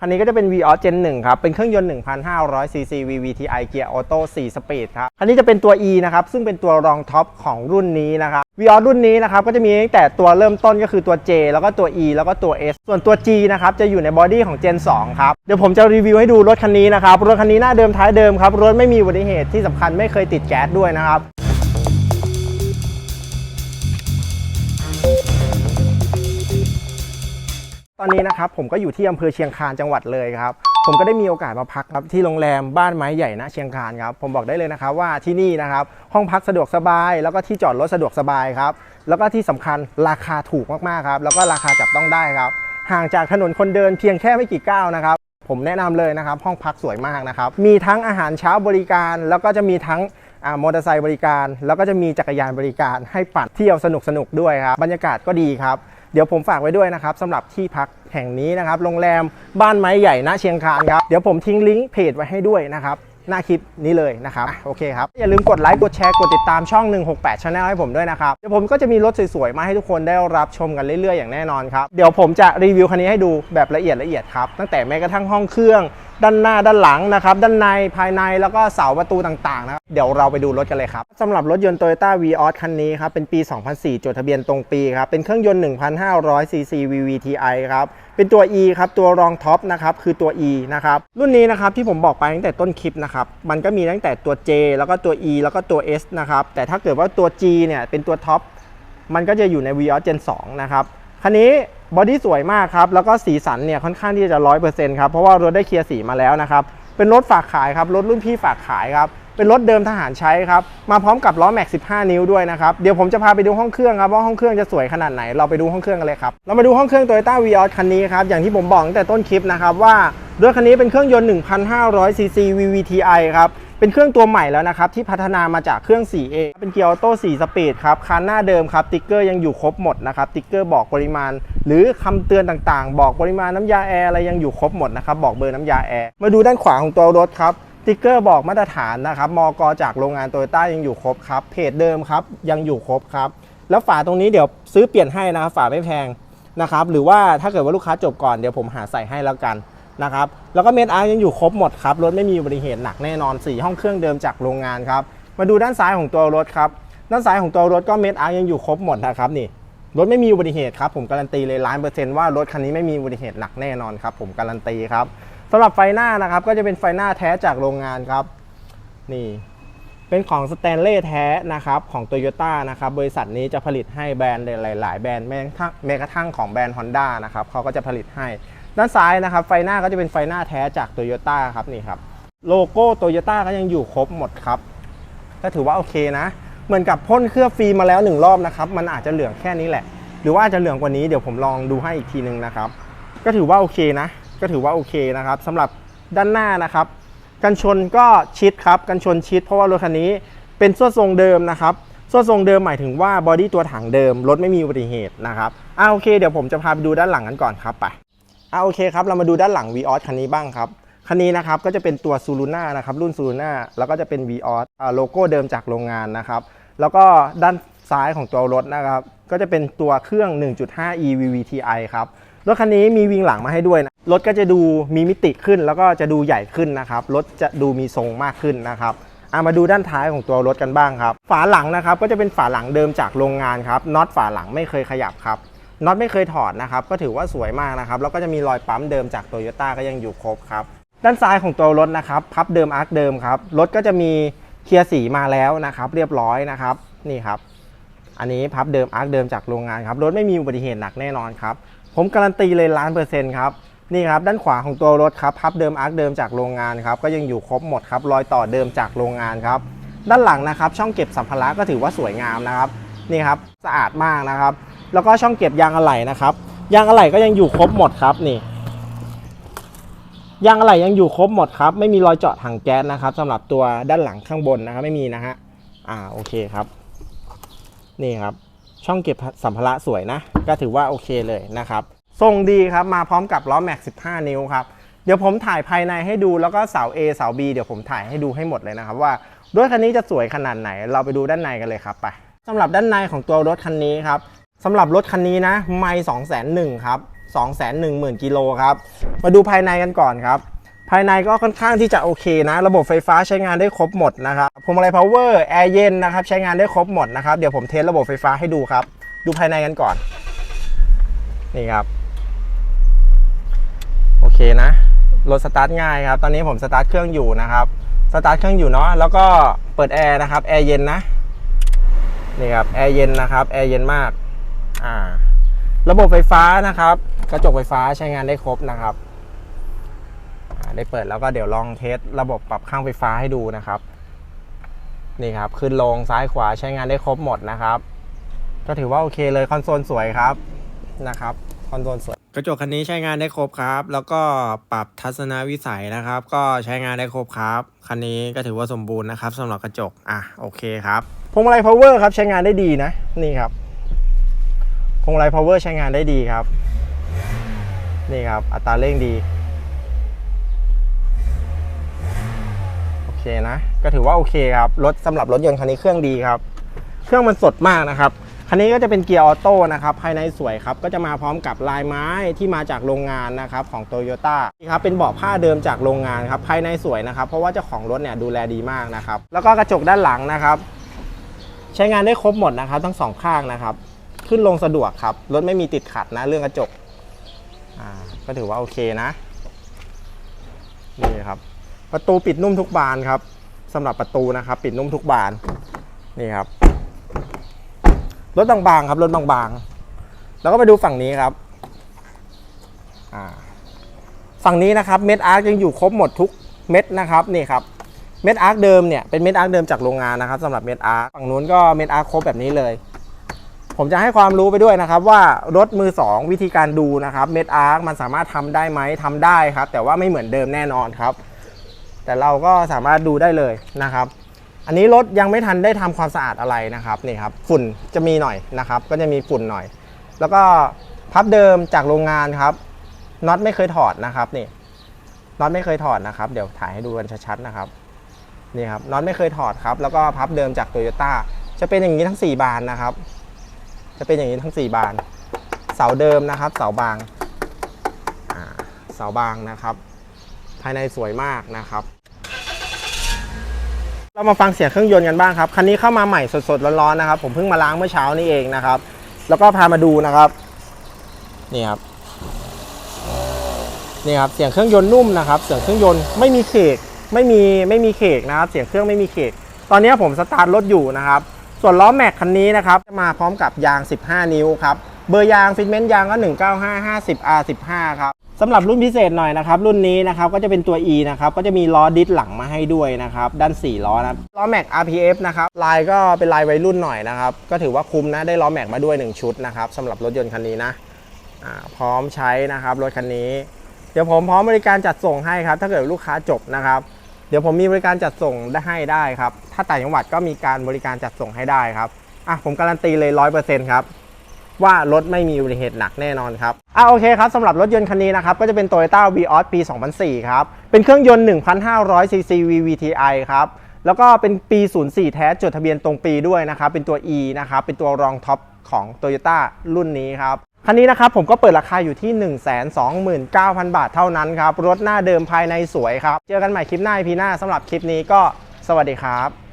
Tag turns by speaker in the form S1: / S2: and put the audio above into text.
S1: คันนี้ก็จะเป็น Vios Gen 1 ครับ เป็นเครื่องยนต์ 1,500 cc VVTi เกียร์ออโต้4สปีดครับ คันนี้จะเป็นตัว E นะครับ ซึ่งเป็นตัวรองท็อปของรุ่นนี้นะครับ Vios รุ่นนี้นะครับ ก็จะมีตั้งแต่ตัวเริ่มต้นก็คือตัว J แล้วก็ตัว E แล้วก็ตัว S ส่วนตัว G นะครับ จะอยู่ในบอดี้ของ Gen 2 ครับ เดี๋ยวผมจะรีวิวให้ดูรถคันนี้นะครับ รถคันนี้หน้าเดิมท้ายเดิมครับ รถไม่มีอุบัติเหตุที่สำคัญไม่เคยติดแก๊สด้วยนะครับ ตอนนี้นะครับผมก็อยู่ที่อำเภอเชียงคานจังหวัดเลยครับ ผมก็ได้มีโอกาสมาพักครับที่โรงแรมบ้านไม้ใหญ่ณเชียงคานครับผมบอกได้เลยนะครับว่าที่นี่นะครับห้องพักสะดวกสบาย แล้วก็ที่จอดรถสะดวกสบายครับแล้วก็ที่สำคัญราคาถูกมากๆครับแล้วก็ราคาจับต้องได้ครับ ห่างจากถนนคนเดินเพียงแค่ไม่กี่ก้าวนะครับ ผมแนะนำเลยนะครับ ห้องพักสวยมากนะครับมีทั้งอาหารเช้าบริการ แล้วก็จะมีทั้งอ่ามอเตอร์ไซค์บริการ แล้วก็จะมีจักรยานบริการ ให้ปั่นเที่ยวสนุกๆด้วยครับบรรยากาศก็ดีครับ เดี๋ยวผมฝากไว้ด้วยนะครับสำหรับที่พักแห่งนี้นะครับ โรงแรมบ้านไม้ใหญ่ณเชียงคานครับ เดี๋ยวผมทิ้งลิงก์เพจไว้ให้ด้วยนะครับหน้าคลิปนี้เลยนะครับอโอเคครับ อย่าลืมกดไลค์กดแชร์กดติดตามช่อง 168 Channel ให้ผมด้วยนะครับ เดี๋ยวผมก็จะมีรถสวยๆ มาให้ทุกคนได้รับชมกันเรื่อยๆ อย่างแน่นอนครับ เดี๋ยวผมจะรีวิวคันนี้ให้ดูแบบละเอียดละเอียดครับ ตั้งแต่แม้กระทั่งห้องเครื่อง ด้านหน้าด้านหลังนะครับด้านในภายในแล้วก็เสาประตูต่างๆนะครับเดี๋ยวเราไปดูรถกันเลยครับสำหรับรถยนต์ Toyota Vios คันนี้ครับเป็นปี 2004 จดทะเบียนตรงปีครับเป็นเครื่องยนต์ 1,500 cc VVTi ครับเป็นตัว E ครับตัวรองท็อปนะครับคือตัว E นะครับรุ่นนี้นะครับที่ผมบอกไปตั้งแต่ต้นคลิปนะครับมันก็มีตั้งแต่ตัว J แล้วก็ตัว E แล้วก็ตัว S นะครับแต่ถ้าเกิดว่าตัว G เนี่ยเป็นตัวท็อปมันก็จะอยู่ใน Vios Gen 2นะครับ คันนี้บอดี้สวยมากครับ แล้วก็สีสันเนี่ยค่อนข้างที่จะ100%ครับ เพราะว่ารถได้เคลียร์สีมาแล้วนะครับ เป็นรถฝากขายครับ รถรุ่นพี่ฝากขายครับ เป็นรถเดิมทหารใช้ครับ มาพร้อมกับล้อแม็ก 15 นิ้วด้วยนะครับ เดี๋ยวผมจะพาไปดูห้องเครื่องครับ ว่าห้องเครื่องจะสวยขนาดไหน เราไปดูห้องเครื่องกันเลยครับ เรามาดูห้องเครื่อง Toyota Vios คันนี้ครับ อย่างที่ผมบอกตั้งแต่ต้นคลิปนะครับว่ารถคันนี้เป็นเครื่องยนต์ 1,500 cc VVTi ครับ เป็นเครื่องตัวใหม่แล้วนะครับที่พัฒนามาจากเครื่อง 4A เป็นเกียร์ออโต้4สปีดครับคันหน้าเดิมครับติ๊กเกอร์ยังอยู่ครบหมดนะครับติ๊กเกอร์บอกปริมาณ หรือคำเตือนต่างๆ บอกปริมาณน้ำยาแอร์อะไรยังอยู่ครบหมดนะครับบอกเบอร์น้ำยาแอร์มาดูด้านขวาของตัวรถครับติ๊กเกอร์บอกมาตรฐานนะครับมกจากโรงงานโตโยต้ายังอยู่ครบครับเพจเดิมครับยังอยู่ครบครับแล้วฝาตรงนี้เดี๋ยวซื้อเปลี่ยนให้นะครับฝาไม่แพงนะครับหรือว่าถ้าเกิดว่าลูกค้าจบก่อนเดี๋ยวผมหาใส่ให้แล้วกัน นะครับแล้วก็เมดอาร์ยังอยู่ครบหมดครับ รถไม่มีอุบัติเหตุหนักแน่นอน 4 ห้องเครื่องเดิมจากโรงงานครับ มาดูด้านซ้ายของตัวรถครับ ด้านซ้ายของตัวรถก็เมดอาร์ยังอยู่ครบหมดนะครับนี่ รถไม่มีอุบัติเหตุครับ ผมการันตีเลยล้านเปอร์เซ็นต์ว่ารถคันนี้ไม่มีอุบัติเหตุหนักแน่นอนครับ ผมการันตีครับสำหรับไฟหน้านะครับก็จะเป็นไฟหน้าแท้จากโรงงานครับ นี่ เป็นของสแตนเล่แท้นะครับของ t o y ยต้นะครับบริษัทนี้จะผลิตให้แบรนด์หลาย ๆ แบรนด์แม้กระทั่งแม้กระทั่งของแบรนด์ Honda นะครับเขาก็จะผลิตให้ ด้านซ้ายนะครับ ไฟหน้าก็จะเป็นไฟหน้าแท้จาก t o y ยต้าครับนี่ครับ โลโก้ t o y ยต้าก็ยังอยู่ครบหมดครับ ก็ถือว่าโอเคนะ เหมือนกับพ่นเคลือบฟิล์มมาแล้วหนึ่งรอบนะครับ มันอาจจะเหลืองแค่นี้แหละ หรือว่าอาจจะเหลืองกว่านี้เดี๋ยวผมลองดูให้อีกทีนึงนะครับ ก็ถือว่าโอเคนะ ก็ถือว่าโอเคนะครับสำหรับด้านหน้านะครับ กันชนก็ชิดครับกันชนชิด เพราะว่ารถคันนี้เป็นส่วนทรงเดิมนะครับส่วนทรงเดิมหมายถึงว่าบอดี้ตัวถังเดิมรถไม่มีอุบัติเหตุนะครับอ่าโอเคเดี๋ยวผมจะพาไปดูด้านหลังกันก่อนครับไป อ่าโอเคครับเรามาดูด้านหลัง v ีออสคันนี้บ้างครับคันนี้นะครับก็จะเป็นตัวซูลูน่านะครับรุ่นซูลูน่าแล้วก็จะเป็น v ีออสโลโก้เดิมจากโรงงานนะครับแล้วก็ด้านซ้ายของตัวรถนะครับก็จะเป็นตัวเครื่อง 1.5 e VVTi ครับรถคันนี้มีวิงหลังมาให้ด้วยนะรถก็จะดูมีมิติขึ้นแล้วก็จะดูใหญ่ขึ้นนะครับรถจะดูมีทรงมากขึ้นนะครับอามาดูด้านท้ายของตัวรถกันบ้างครับ ฝาหลังนะครับก็จะเป็นฝาหลังเดิมจากโรงงานครับน็อตฝาหลังไม่เคยขยับครับ น็อตไม่เคยถอดนะครับ ก็ถือว่าสวยมากนะครับ แล้วก็จะมีรอยปั๊มเดิมจากโตโยต้าก็ยังอยู่ครบครับ ด้านซ้ายของตัวรถนะครับ พับเดิมอาร์คเดิมครับ รถก็จะมีเคลียร์สีมาแล้วนะครับ เรียบร้อยนะครับ นี่ครับ อันนี้พับเดิมอาร์คเดิมจากโรงงานครับ รถไม่มีอุบัติเหตุหนักแน่นอนครับ ผมการันตีเลยล้านเปอร์เซ็นต์ครับ นี่ครับ ด้านขวาของตัวรถครับ พับเดิมอาร์คเดิมจากโรงงานครับ ก็ยังอยู่ครบหมดครับ รอยต่อเดิมจากโรงงานครับ ด้านหลังนะครับ ช่องเก็บสัมภาระก็ถือว่าสวยงามนะครับ นี่ครับ สะอาดมากนะครับ แล้วก็ช่องเก็บยางอะไหล่นะครับ ยางอะไหล่ก็ยังอยู่ครบหมดครับนี่ ยางอะไหล่ยังอยู่ครบหมดครับ ไม่มีรอยเจาะถังแก๊สนะครับสำหรับตัวด้านหลังข้างบนนะครับไม่มีนะฮะ อ่าโอเคครับ นี่ครับ ช่องเก็บสัมภาระสวยนะ ก็ถือว่าโอเคเลยนะครับ ทรงดีครับ มาพร้อมกับล้อแม็ก15 นิ้วครับเดี๋ยวผมถ่ายภายในให้ดูแล้วก็เสา A เสา B เดี๋ยวผมถ่ายให้ดูให้หมดเลยนะครับว่า รถคันนี้จะสวยขนาดไหน เราไปดูด้านในกันเลยครับไปสำหรับด้านในของตัวรถคันนี้ครับ สำหรับรถคันนี้นะ ไม่2 0 0 0 0ครับ210,000กิโลครับ มาดูภายในกันก่อนครับ ภายในก็ค่อนข้างที่จะโอเคนะ ระบบไฟฟ้าใช้งานได้ครบหมดนะครับพวงมาลัยพาวเวอร์แอร์เย็นนะครับ ใช้งานได้ครบหมดนะครับ เดี๋ยวผมเทสระบบไฟฟ้าให้ดูครับ ดูภายในกันก่อน นี่ครับ โอเคนะ รถสตาร์ทง่ายครับ ตอนนี้ผมสตาร์ทเครื่องอยู่นะครับ สตาร์ทเครื่องอยู่เนาะ แล้วก็เปิดแอร์นะครับ แอร์เย็นนะ นี่ครับ แอร์เย็นนะครับ แอร์เย็นมาก อ่า ระบบไฟฟ้านะครับ กระจกไฟฟ้าใช้งานได้ครบนะครับได้เปิดแล้วก็เดี๋ยวลองเทสระบบปรับข้างไฟฟ้าให้ดูนะครับ นี่ครับขึ้นลงซ้ายขวาใช้งานได้ครบหมดนะครับ ก็ถือว่าโอเคเลยคอนโซลสวยครับนะครับคอนโซลสวยกระจกคันนี้ใช้งานได้ครบครับ แล้วก็ปรับทัศนวิสัยนะครับ ก็ใช้งานได้ครบครับคันนี้ก็ถือว่าสมบูรณ์นะครับสำหรับกระจกอะโอเคครับพวงมาลัย power ครับใช้งานได้ดีนะนี่ครับ พวงมาลัย power ใช้งานได้ดีครับ นี่ครับ อัตราเร่งดี โอเคนะ ก็ถือว่าโอเคครับ รถสำหรับรถยนต์คันนี้เครื่องดีครับ เครื่องมันสดมากนะครับ คันนี้ก็จะเป็นเกียร์ออโต้นะครับ ภายในสวยครับ ก็จะมาพร้อมกับลายไม้ที่มาจากโรงงานนะครับของโตโยต้าครับ เป็นเบาะผ้าเดิมจากโรงงานครับ ภายในสวยนะครับ เพราะว่าเจ้าของรถเนี่ยดูแลดีมากนะครับ แล้วก็กระจกด้านหลังนะครับ ใช้งานได้ครบหมดนะครับ ทั้งสองข้างนะครับ ขึ้นลงสะดวกครับ รถไม่มีติดขัดนะเรื่องกระจก อ่า ก็ถือว่าโอเคนะ นี่ครับ ประตูปิดนุ่มทุกบานครับสำหรับประตูนะครับ ปิดนุ่มทุกบาน นี่ครับ รถบางๆครับ รถบางๆ แล้วก็ไปดูฝั่งนี้ครับ อ่า ฝั่งนี้นะครับ เม็ดอาร์คยังอยู่ครบหมดทุกเม็ดนะครับ นี่ครับเม็ดอาร์คเดิมเนี่ยเป็นเม็ดอาร์คเดิมจากโรงงานนะครับสำหรับเม็ดอาร์คฝั่งนู้นก็เม็ดอาร์คครบแบบนี้เลย ผมจะให้ความรู้ไปด้วยนะครับว่ารถมือ 2 วิธีการดูนะครับเม็ดอาร์คมันสามารถทำได้ไหมทำได้ครับ แต่ว่าไม่เหมือนเดิมแน่นอนครับ แต่เราก็สามารถดูได้เลยนะครับ อันนี้รถยังไม่ทันได้ทำความสะอาดอะไรนะครับนี่ครับฝุ่นจะมีหน่อยนะครับ ก็จะมีฝุ่นหน่อย แล้วก็พับเดิมจากโรงงานครับน็อตไม่เคยถอดนะครับนี่น็อตไม่เคยถอดนะครับ เดี๋ยวถ่ายให้ดูกันชัดๆนะครับนี่ครับน็อตไม่เคยถอดครับ แล้วก็พับเดิมจากโตโยต้าจะเป็นอย่างนี้ทั้ง 4 บานนะครับ จะเป็นอย่างนี้ทั้ง 4 บาน เสาเดิมนะครับ เสาบางเสาบางนะครับ ภายในสวยมากนะครับ เรามาฟังเสียงเครื่องยนต์กันบ้างครับ คันนี้เข้ามาใหม่สดๆร้อนๆนะครับ ผมเพิ่งมาล้างเมื่อเช้านี้เองนะครับ แล้วก็พามาดูนะครับ นี่ครับนี่ครับเสียงเครื่องยนต์นุ่มนะครับ เสียงเครื่องยนต์ไม่มีเขกไม่มีไม่มีเขกนะครับ เสียงเครื่องไม่มีเขกตอนนี้ผมสตาร์ทรถอยู่นะครับ ส่วนล้อแม็กคันนี้นะครับจะมาพร้อมกับยาง 15 นิ้วครับเบอร์ยางฟิตเมนต์ยางก็ 195 50 R15 ครับสำหรับรุ่นพิเศษหน่อยนะครับ รุ่นนี้นะครับก็จะเป็นตัว E นะครับก็จะมีล้อดิสหลังมาให้ด้วยนะครับด้าน 4 ล้อนะล้อแม็ก RPF นะครับลายก็เป็นลายวัยรุ่นหน่อยนะครับก็ถือว่าคุ้มนะได้ล้อแม็กมาด้วย 1 ชุดนะครับสำหรับรถยนต์คันนี้นะพร้อมใช้นะครับรถคันนี้ เดี๋ยวผมพร้อมบริการจัดส่งให้ครับ ถ้าเกิดลูกค้าจบนะครับ เดี๋ยวผมมีบริการจัดส่งได้ให้ได้ครับ ถ้าต่างจังหวัดก็มีการบริการจัดส่งให้ได้ครับ อะผมการันตีเลยร้อยเปอร์เซ็นต์ครับ ว่ารถไม่มีอุบัติเหตุหนักแน่นอนครับ อะโอเคครับสำหรับรถยนต์คันนี้นะครับ ก็จะเป็น Toyota Vios ปี 2004 ครับ เป็นเครื่องยนต์ 1,500 cc VVTi ครับ แล้วก็เป็นปี 04 แท้จดทะเบียนตรงปีด้วยนะครับ เป็นตัว E นะครับ เป็นตัวรองท็อปของ Toyota รุ่นนี้ครับ คันนี้นะครับผมก็เปิดราคาอยู่ที่ 129,000 บาทเท่านั้นครับ รถหน้าเดิมภายในสวยครับ เจอกันใหม่คลิปหน้าพีหน้าสำหรับคลิปนี้ก็สวัสดีครับ